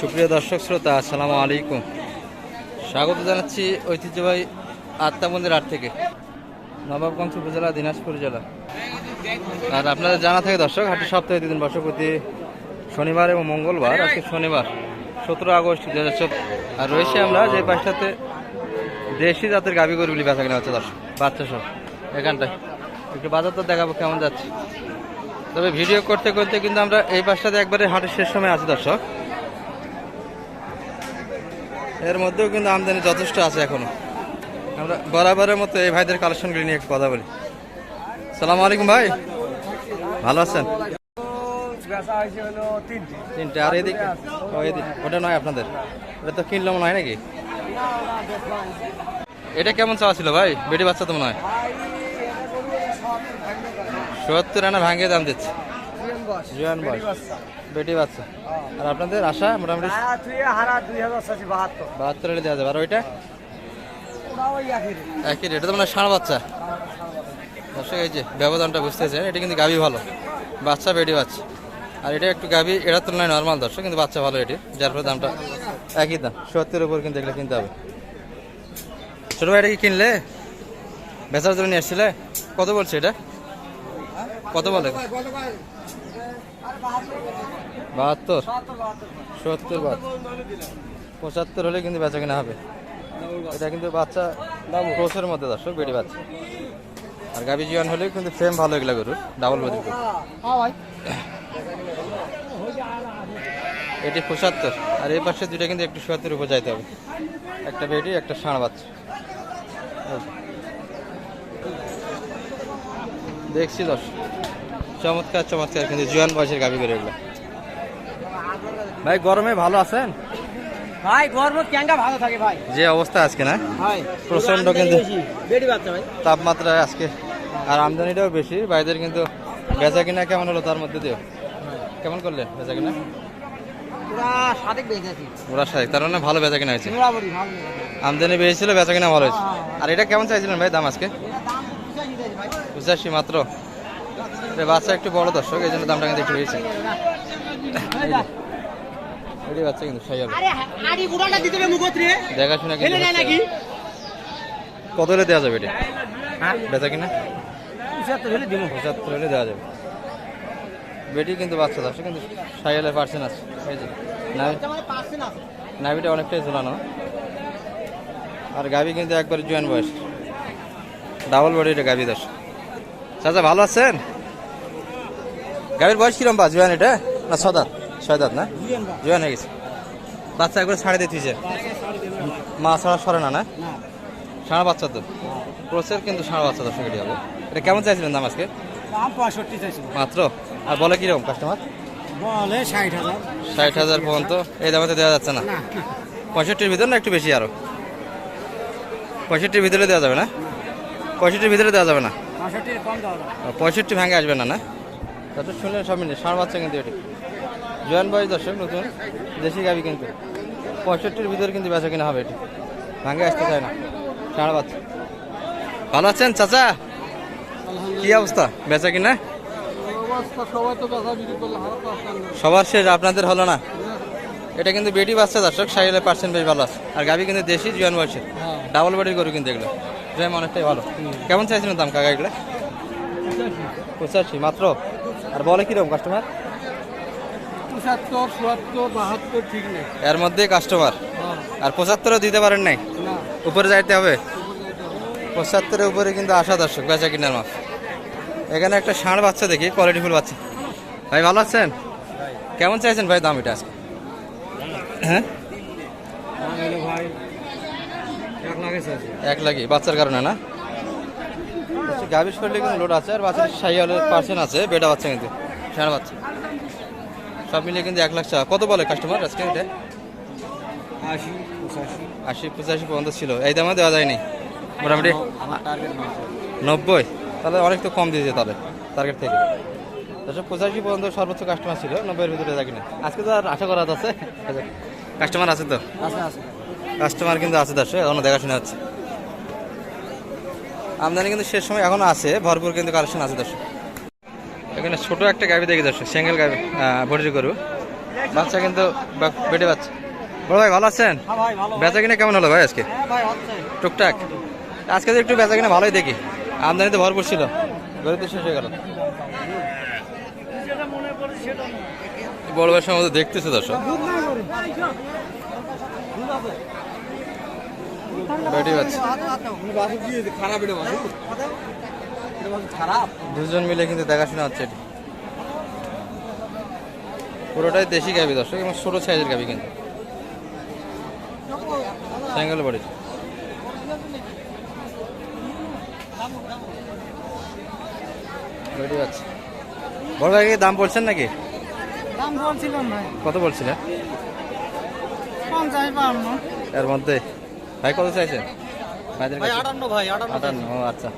সুপ্রিয় দর্শক শ্রোতা, আসসালামু আলাইকুম। স্বাগত জানাচ্ছি ঐতিহ্যবাহী আত্মাবন্দের হাট থেকে, নবাবগঞ্জ উপজেলা, দিনাজপুর জেলা। আর আপনাদের জানা থাকে দর্শক, হাটে সপ্তাহে দুদিন প্রতি শনিবার এবং মঙ্গলবার, আজকে শনিবার, সতেরো আগস্ট দু হাজার চোদ্দ। আর রয়েছে আমরা যে পাশটাতে দেশি জাতের গাভি গরুগুলি বেচা কেনা হচ্ছে দর্শক, বাচ্চা সব এখানটায়। একটু বাজার তো দেখাবো কেমন যাচ্ছে। তবে ভিডিও করতে করতে কিন্তু আমরা এই পাশটাতে একবারে হাটের শেষ সময় আছি দর্শক। এর মধ্যেও কিন্তু আমদানি যথেষ্ট আছে এখনও। আমরা বরাবরের মতো এই ভাইদের কালেকশনগুলি নিয়ে একটু কথা বলি। সালাম আলাইকুম ভাই। ভালো আছেন? তিনটে। আর ওটা নয় আপনাদের? তো কিনলাম নয় নাকি? এটা কেমন ভাই? বেটি বাচ্চা তো মনে হয়। আনা ভাঙিয়ে দাম দিচ্ছে। জুয়ান বয়স বেটি বাচ্চা। আর আপনাদের আশা মোটামুটি? বাহাত্তর। হলে দেওয়া যাবে। আর ওইটা? একই রেট। তো মানে ষাঁড় বাচ্চা। দর্শক এই যে ব্যবধানটা বুঝতেছেন এটা কিন্তু গাভি ভালো। বাচ্চা বেটি বাচ্চা। আর এটা একটু গাভি এটার তুলনায় নর্মাল দর্শক কিন্তু বাচ্চা ভালো এটি। যার ফলে দামটা একই দাম। সত্তরের উপর কিন্তু এগুলো কিনতে হবে। ছোট ভাই এটা কি কিনলে? বেচার জন্য নিয়ে আসছিলে? কত বলছে এটা? কত বলে? বাহাত্তর? সত্তর পঁচাত্তর হলে কিন্তু বেচা কিনা হবে। এটা কিন্তু বাচ্চা ক্রোসের মধ্যে দর্শক বেটি বাচ্চা। আর গাবি জিয়ান হলেও কিন্তু ফ্রেম ভালো এগুলা গরুর ডাবল বডি গরু। এটি পঁচাত্তর। আর এই পাশে দুইটা কিন্তু একটু সত্তর উপর যাইতে হবে। একটা বেটি একটা ষাঁড় বাচ্চা। দেখছি দর্শক। চমৎকার চমৎকার কিন্তু জুয়ান বয়সের গাবি করে এগুলো ভাই গরমে ভালো আছেন? ভাই গর্ব ক্যাঙ্গা ভালো থাকে ভাই। যে অবস্থা আজকে না? ভাই প্রচণ্ড কিন্তু বেড়ি বাচ্চা ভাই। তাপমাত্রা আজকে আর আমদানিটাও বেশি। বাইদের কিন্তু বেচা কিনা কেমন হলো তার মধ্যে দিও? কেমন করলে বেচা কিনা পুরা সাদেক বেঁচেছি ওরা তার মানে ভালো বেচা কিনা হয়েছে আমদানি বেশি ছিল বেচা কিনা ভালো হয়েছে। আর এটা কেমন চাইছিলেন ভাই দাম আজকে? দাম পঁচাশি মাত্র? বাচ্চা একটু বড় দর্শক এই জন্য দামটা কিন্তু একটু বেশি। এটি বাচ্চা কিন্তু সাই হবে দেখাশোনা কিন্তু কত হলে দেওয়া যাবে এটা? হ্যাঁ? বেচা কিনা? পঁচাত্তর হলে দিব। পঁচাত্তর হলে দেওয়া যাবে। বেটি কিন্তু বাচ্চা দর্শক কিন্তু সাইয়ালের পার্সেন্ট আছে। এই যে মানে নাভিটা অনেকটাই ঝুলানো। আর গাভি কিন্তু একবার জয়েন বয়স। ডাবল বডি এটা গাভি দশ চাচা ভালো আছেন? গাভীর বয়স কিরম বা জোয়ান এটা? না ছদাত ছয় না? জোয়ান হয়ে গেছে। বাচ্চা একবার ছাড়ে দিতেছে মা ছাড়া সরে না না? সাড়া বাচ্চা তো। ক্রোসের কিন্তু সাড়া বাচ্চা দর্শক এটি হবে। এটা কেমন চাইছিলেন দাম আজকে? মাত্র? আর বলে কীরকম কাস্টমার বলে ষাট হাজার। ষাট হাজার পর্যন্ত? এই দামে তো দেওয়া যাচ্ছে না। না। পঁয়ষট্টির ভিতর না একটু বেশি আরও? পঁয়ষট্টির ভিতরে দেওয়া যাবে না? পঁয়ষট্টির ভিতরে দেওয়া যাবে না? পঁয়ষট্টি ভাঙে আসবে না না? তাতে শুনলেন সব মিলে ষাঁড় বাচ্চা কিন্তু এটি। জোয়ান বয়স দর্শক নতুন দেশি গাবি কিন্তু। পঁয়ষট্টির ভিতরে কিন্তু বেচা কিনা হবে এটি। ভাঙে আসতে চায় না ষাঁড় বাচ্চা। ভালো আছেন চাচা? কি অবস্থা? বেচা কিনা? সবার শেষ আপনাদের হলো না? এটা কিন্তু বেটি বাচ্চা দর্শক সাইলে পার্সেন্ট বেশ ভালো আছে। আর গাবি কিন্তু দেশি জোয়ান বয়সের। ডাবল বডির গরু কিন্তু এগুলো। প্রেম অনেকটাই ভালো। কেমন চাইছিলেন দাম কাকা এগুলো? পঁচাশি মাত্র? আর বলে কীরকম কাস্টমার পঁচাত্তর চুয়াত্তর বাহাত্তর ঠিক নেই। এর মধ্যে কাস্টমার আর পঁচাত্তরও দিতে পারেন নাই? উপরে যাইতে হবে? পঁচাত্তরের উপরে কিন্তু আশা দর্শক বেচা কিনার মাছ এখানে একটা ষাঁড় বাচ্চা দেখি কোয়ালিটিফুল বাচ্চা। ভাই ভালো আছেন? কেমন চাইছেন ভাই দাম এটা আজকে? হ্যাঁ? ভাই এক লাগি বাচ্চার কারণে না? গাভীর শরীরে কিন্তু লোড আছে আর বাচ্চার সাইয়ালের পার্সেন্ট আছে বেটা বাচ্চা কিন্তু ষাঁড় বাচ্চা। সব মিলিয়ে কিন্তু এক লাখ টাকা কত বলে কাস্টমার আজকে এটা? আশি পঁচাশি। আশি পঁচাশি পর্যন্ত ছিল। এই দামে দেওয়া যায়নি? মোটামুটি নব্বই। তাহলে অনেক তো কম দিয়েছে তাহলে টার্গেট থেকে। দুশো পঁচাশি পর্যন্ত সর্বোচ্চ কাস্টমার ছিল নব্বইয়ের ভিতরে থাকি না আজকে তো আর আশা করা আছে কাস্টমার আছে তো? আছে আছে। কাস্টমার কিন্তু আছে দর্শক এখনও দেখাশোনা হচ্ছে। আমদানি কিন্তু শেষ সময় এখনও আছে ভরপুর কিন্তু কালেকশন আছে দর্শক। এখানে ছোট একটা গাবি দেখি দর্শক সিঙ্গেল গাবি বড়ি গরু। বাচ্চা কিন্তু বেটে বাচ্চা। বড় ভাই ভালো আছেন? বেচা কিনে কেমন হলো ভাই আজকে? টুকটাক। আজকে তো একটু বেচা কিনে ভালোই দেখি। আমদানি তো ভরপুর ছিল। গরিব শেষ হয়ে গেল। বড় ভাইয়ের সময় দেখতেছে দর্শক। বাচ্চা। খারাপ এটা খারাপ দুজন মিলে কিন্তু দেখাশোনা হচ্ছে এটি। পুরোটাই দেশি গাবি দর্শক এবং ছোট সাইজের গাবি কিন্তু। স্যাঙ্গেল বাড়ির বড় ভাই দাম বলছেন নাকি? দাম বলছিলাম ভাই। কত বলছিলেন? পঞ্চাশ এর মধ্যে? ভাই কত চাইছেন? আটান্ন ভাই আটান্ন ও আচ্ছা।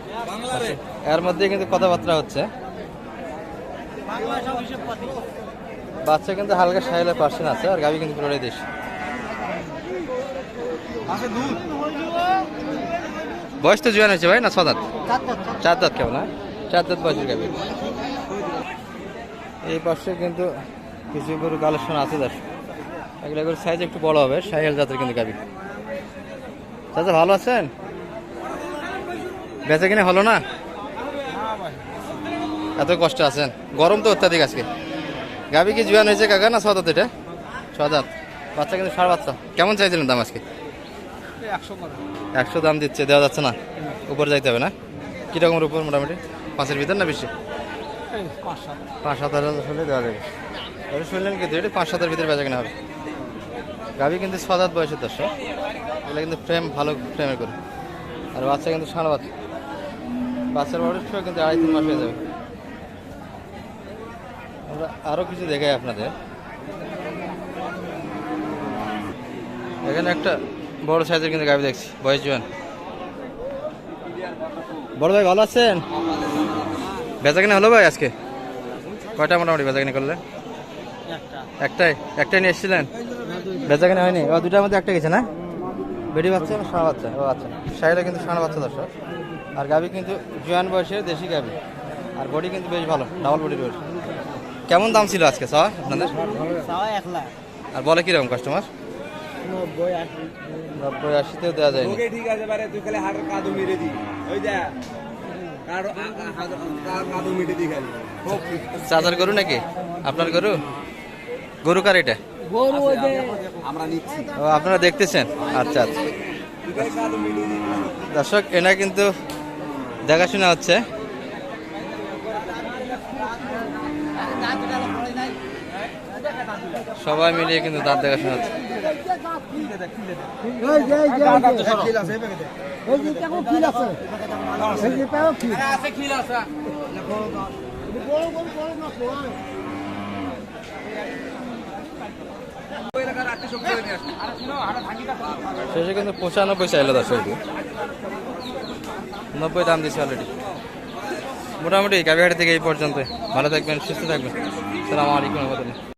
এর মধ্যে কিন্তু কথাবার্তা হচ্ছে। বাচ্চা কিন্তু হালকা সাহেলের পার্সেন্ট আছে আর গাবি কিন্তু পুরোটাই দেশ। বয়স তো জোয়ান হয়েছে ভাই না ছদাত চার দাঁত কেমন হ্যাঁ? চার দাঁত বয়সের গাবি এই পাশে কিন্তু কিছু গরু কালেকশন আছে দশ এগুলো সাইজ একটু বড় হবে সাহেল জাতের কিন্তু গাবি চাচা ভালো আছেন? বেচা কিনে হলো না? এত কষ্ট আছেন। গরম তো অত্যাধিক আজকে। গাবি কি জোয়ান হয়েছে কাকা না ছদাত এটা? ছদাত। বাচ্চা কিন্তু সার বাচ্চা। কেমন চাইছিলেন দাম আজকে? একশো দাম দিচ্ছে দেওয়া যাচ্ছে না। উপর যাইতে হবে না? কীরকমের উপর মোটামুটি? পাঁচের ভিতর না বেশি? পাঁচ সাত। হাজার হলে দেওয়া যাবে। শুনলেন কিন্তু এটা পাঁচ সাতের ভিতরে বেচা কেনা হবে। গাভি কিন্তু ছ দাঁত বয়সের দর্শক। এগুলো কিন্তু ফ্রেম ভালো ফ্রেমের করে। আর বাচ্চা কিন্তু সাড়ে বাচ্চা। বাচ্চার বয়স কিন্তু আড়াই তিন মাস হয়ে যাবে। আমরা আরও কিছু দেখাই আপনাদের। এখানে একটা বড় সাইজের কিন্তু গাভি দেখছি বয়স জোয়ান। বড় ভাই ভালো আছেন? বেচা কিনা হলো ভাই আজকে? কয়টা মোটামুটি বেচা কিনা করলেন একটাই? একটাই নিয়ে এসেছিলেন? বেচা কিনা হয়নি? ও দুটার মধ্যে একটা গেছে না? বেটি বাচ্চা না ষাঁড় বাচ্চা ও আচ্ছা। শাড়িটা কিন্তু ষাঁড় বাচ্চা দর্শক। আর গাবি কিন্তু জোয়ান বয়সের দেশি গাবি আর বডি কিন্তু বেশ ভালো ডাবল বডির বয়স কেমন দাম ছিল আজকে সব আপনাদের? আর বলে কীরকম কাস্টমার নব্বই আশিতেও দেওয়া তোকে ঠিক আছে বারে তুই খালি হাড়ের কাদু মেরে দি। ওই যা। চাচার গরু নাকি? আপনার গরু? গরু কার এটা? ও আপনারা দেখতেছেন আচ্ছা আচ্ছা দর্শক এনা কিন্তু দেখাশোনা হচ্ছে সবাই মিলিয়ে কিন্তু দাঁত দেখাশোনা হচ্ছে এই যে এই যে এই যে খিল আছে শেষে কিন্তু পঁচানব্বই চাইলো দর্শক। নব্বই দাম দিচ্ছে অলরেডি মোটামুটি কাবিহাটি থেকে এই পর্যন্ত ভালো থাকবেন সুস্থ থাকবেন। সালামালাইকুম রহমতুল্লাহ।